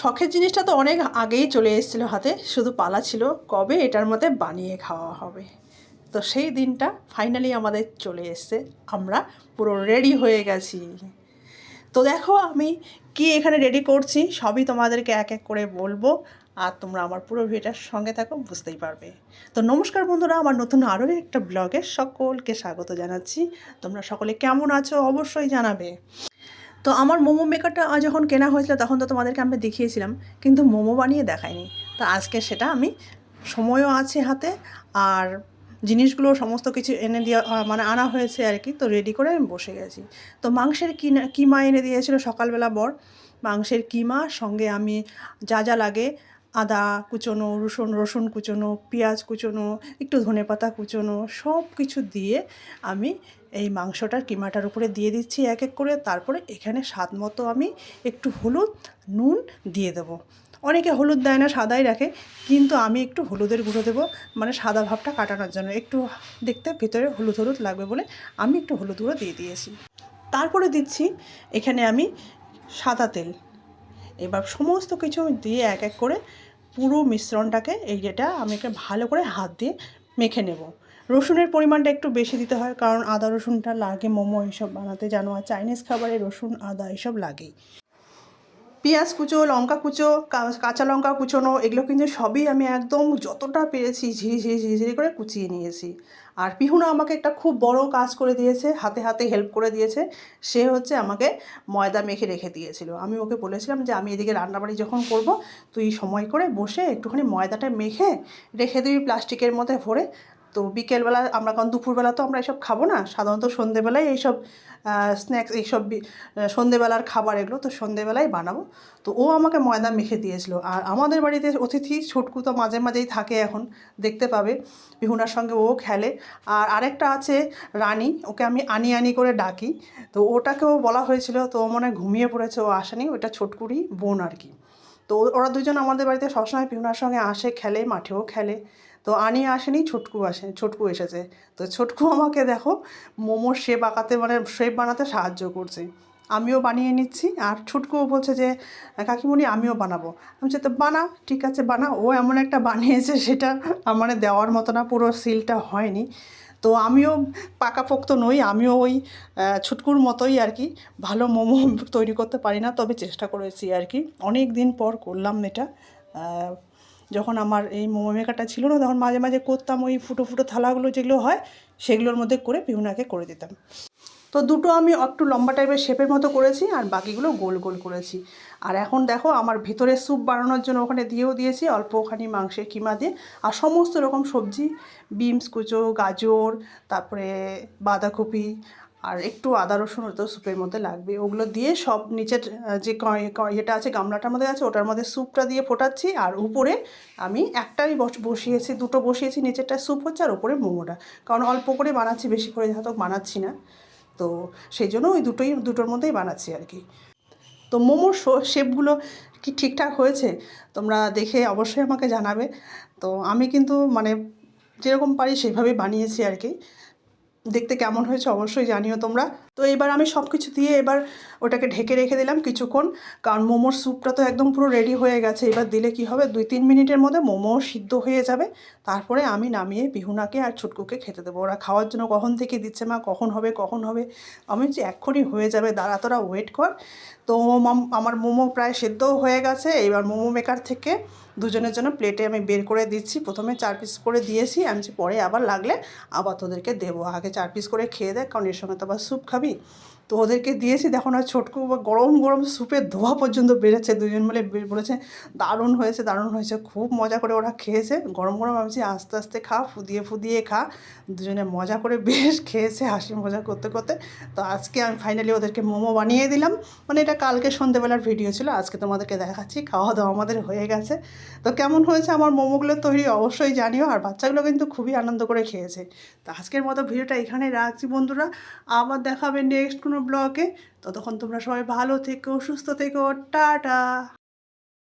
শখের জিনিসটা তো অনেক আগেই চলে এসেছিল হাতে, শুধু পালা ছিল কবে, এটার মধ্যে বানিয়ে খাওয়া হবে। তো সেই দিনটা ফাইনালি আমাদের চলে এসছে, আমরা পুরো রেডি হয়ে গেছি। তো দেখো আমি কি এখানে রেডি করছি, সবই তোমাদেরকে এক এক করে বলব, আর তোমরা আমার পুরো ভিডিওটার সঙ্গে থাকো, বুঝতেই পারবে। তো নমস্কার বন্ধুরা, আমার নতুন আরও একটা ব্লগে সকলকে স্বাগত জানাচ্ছি। তোমরা সকলে কেমন আছো অবশ্যই জানাবে। তো আমার মোমো মেকারটা যখন কেনা হয়েছিল, তখন তো তোমাদেরকে আমি দেখিয়েছিলাম, কিন্তু মোমো বানিয়ে দেখাইনি তো আজকে সেটা আমি সময়ও আছে হাতে, আর জিনিসগুলো সমস্ত কিছু এনে দেওয়া মানে আনা হয়েছে আর কি, তো রেডি করে আমি বসে গেছি। তো মাংসের কিনা কিমা এনে দিয়েছিল সকালবেলা বর? মাংসের কিমা, সঙ্গে আমি যা যা লাগে আদা কুচোনো, রসুন রসুন কুচোনো, পেঁয়াজ কুচোনো, একটু ধনেপাতা কুচোনো, সব কিছু দিয়ে আমি এই মাংসটার কিমাটার উপরে দিয়ে দিচ্ছি এক এক করে। তারপরে এখানে স্বাদ মতো আমি একটু হলুদ নুন দিয়ে দেবো। অনেকে হলুদ দেয় না, সাদাই রাখে, কিন্তু আমি একটু হলুদের গুঁড়ো দেবো মানে সাদা ভাবটা কাটানোর জন্য। একটু দেখতে ভিতরে হলুদ হলুদ লাগবে বলে আমি একটু হলুদ গুঁড়ো দিয়ে দিয়েছি। তারপরে দিচ্ছি এখানে আমি সাদা তেল। এবার সমস্ত কিছু দিয়ে এক এক করে পুরো মিশ্রণটাকে এই যেটা আমি একে ভালো করে হাত দিয়ে মেখে নেব। রসুনের পরিমাণটা একটু বেশি দিতে হয়, কারণ আদা রসুনটা লাগে, মোমো এইসব বানাতে জানো, আর চাইনিজ খাবারে রসুন, আদা এসব লাগেই। পেঁয়াজ কুচো, লঙ্কা কুচো কাঁচা লঙ্কা কুচোনো, এগুলো কিন্তু সবই আমি একদম যতটা পেরেছি ঝিরি ঝিরি ঝিরি ঝিরি করে কুচিয়ে নিয়েছি। আর পিহুনা আমাকে একটা খুব বড় কাজ করে দিয়েছে, হাতে হাতে হেল্প করে দিয়েছে। সে হচ্ছে আমাকে ময়দা মেখে রেখে দিয়েছিল। আমি ওকে বলেছিলাম যে, আমি এদিকে রান্নাবাড়ি যখন করব, তুই সময় করে বসে একটুখানি ময়দাটা মেখে রেখে দিবি প্লাস্টিকের মধ্যে ভরে। তো বিকেলবেলা আমরা, কারণ দুপুরবেলা তো আমরা এসব খাব না, সাধারণত সন্ধেবেলায় এইসব স্ন্যাক্স এইসব সন্ধেবেলার খাবার এগুলো তো সন্ধেবেলায় বানাবো। তো ও আমাকে ময়দা মেখে দিয়েছিল। আর আমাদের বাড়িতে অতিথি ছোটকু তো মাঝে মাঝেই থাকে এখন, দেখতে পাবে, বিহুনার সঙ্গে ও খেলে। আর আরেকটা আছে রানী, ওকে আমি আনি আনি করে ডাকি। তো ওটাকেও বলা হয়েছিল, তো মনে ঘুমিয়ে পড়েছে, ও আসেনি ওটা ছোটকুরি বোন আর কি। তো ওরা দুজন আমাদের বাড়িতে সবসময় পিহুনার সঙ্গে আসে, খেলে, মাঠেও খেলে। তো আনি আসেনি, ছোটকু আসে ছোটকু এসেছে। তো ছোটকু আমাকে দেখো, মোমোর শেপ আঁকাতে মানে শেপ বানাতে সাহায্য করছে। আমিও বানিয়ে নিচ্ছি, আর ছুটকুও বলছে যে, কাকিমণি, আমিও বানাবো। আমি তো বানা, ঠিক আছে, বানা। ও এমন একটা বানিয়েছে সেটা আমার দেওয়ার মতো না, পুরো সিলটা হয়নি। তো আমিও পাকাপোক্ত নই, আমিও ওই ছুটকুর মতোই আর কি, ভালো মোমো তৈরি করতে পারি না, তবে চেষ্টা করেছি আর কি। অনেক দিন পর করলাম এটা যখন আমার এই মোমো মেকারটা ছিল না, তখন মাঝে মাঝে করতাম ওই ফুটো ফুটো থালাগুলো যেগুলো হয়, সেগুলোর মধ্যে করে পিহুনাকে করে দিতাম। তো দুটো আমি একটু লম্বা টাইপের শেপের মতো করেছি আর বাকিগুলো গোল গোল করেছি। আর এখন দেখো আমার ভিতরে স্যুপ বানানোর জন্য ওখানে দিয়েও দিয়েছি, অল্প ওখানে মাংসের কিমা দিয়ে। আর সমস্ত রকম সবজি, বিনস কুচো, গাজর, তারপরে বাঁধাকপি আর একটু আদা, রসুন তো স্যুপের মধ্যে লাগবে। ওগুলো দিয়ে সব নিচের যে ইয়েটা আছে, গামলাটার মধ্যে আছে, ওটার মধ্যে স্যুপটা দিয়ে ফোটাচ্ছি। আর উপরে আমি একটাই বস- বসিয়েছি, দুটো বসিয়েছি, নিচেরটা স্যুপ হচ্ছে আর উপরে মোমোটা। কারণ অল্প করে বানাচ্ছি, বেশি করে হয়তো বানাচ্ছি না। তো সেই জন্য ওই দুটোই, দুটোর মধ্যেই বানাচ্ছি আর কি। তো মোমোর শেপগুলো কি ঠিকঠাক হয়েছে? তোমরা দেখে অবশ্যই আমাকে জানাবে। তো আমি কিন্তু মানে যেরকম পারি সেইভাবেই বানিয়েছি আর কি। দেখতে কেমন হয়েছে অবশ্যই জানিও তোমরা। তো এবার আমি সব কিছু দিয়ে এবার ওটাকে ঢেকে রেখে দিলাম কিছুক্ষণ। কারণ মোমোর স্যুপটা তো একদম পুরো রেডি হয়ে গেছে। এবার দিলে কি হবে? দুই তিন মিনিটের মধ্যে মোমো সিদ্ধ হয়ে যাবে। তারপরে আমি নামিয়ে বিহুনাকে আর ছুটকুকে খেতে দেবো। ওরা খাওয়ার জন্য কখন থেকে দিচ্ছে মা? কখন হবে? কখন হবে? আমি যে এক্ষুনি হয়ে যাবে। দাঁড়া তোরা ওয়েট কর। তো আমার মোমো প্রায় সেদ্ধও হয়ে গেছে। এবার মোমো মেকার থেকে দুজনের জন্য প্লেটে আমি বের করে দিচ্ছি। প্রথমে চার পিস করে দিয়েছি। আমি পরে আবার লাগলে আবার তোদেরকে দেবো। আগে চার পিস করে খেয়ে দেয় কারণ এর সঙ্গে তো আবার স্যুপ খাবি। তো ওদেরকে দিয়েছি, দেখো না, ছোটকু বা গরম গরম স্যুপের ধোয়া পর্যন্ত বেড়েছে, দুজন মিলে বলেছে, দারুণ হয়েছে দারুণ হয়েছে। খুব মজা করে ওরা খেয়েছে, গরম গরম ভাবছি আস্তে আস্তে খা, ফুদিয়ে ফুদিয়ে খা। দুজনে মজা করে বেশ খেয়েছে, হাসি মজা করতে করতে। তো আজকে আমি ফাইনালি ওদেরকে মোমো বানিয়ে দিলাম। মানে এটা কালকে সন্ধেবেলার ভিডিও ছিল, আজকে তোমাদেরকে দেখাচ্ছি খাওয়া দাওয়া আমাদের হয়ে গেছে। তো কেমন হয়েছে আমার মোমোগুলো তৈরি অবশ্যই জানিও, আর বাচ্চাগুলো কিন্তু খুবই আনন্দ করে খেয়েছে। তো আজকের মতো ভিডিওটা এখানে রাখছি বন্ধুরা। আবার দেখাবে নেক্সট কোনো ব্লগে ততক্ষণ তোমরা সবাই ভালো থেকো সুস্থ থেকো টাটা!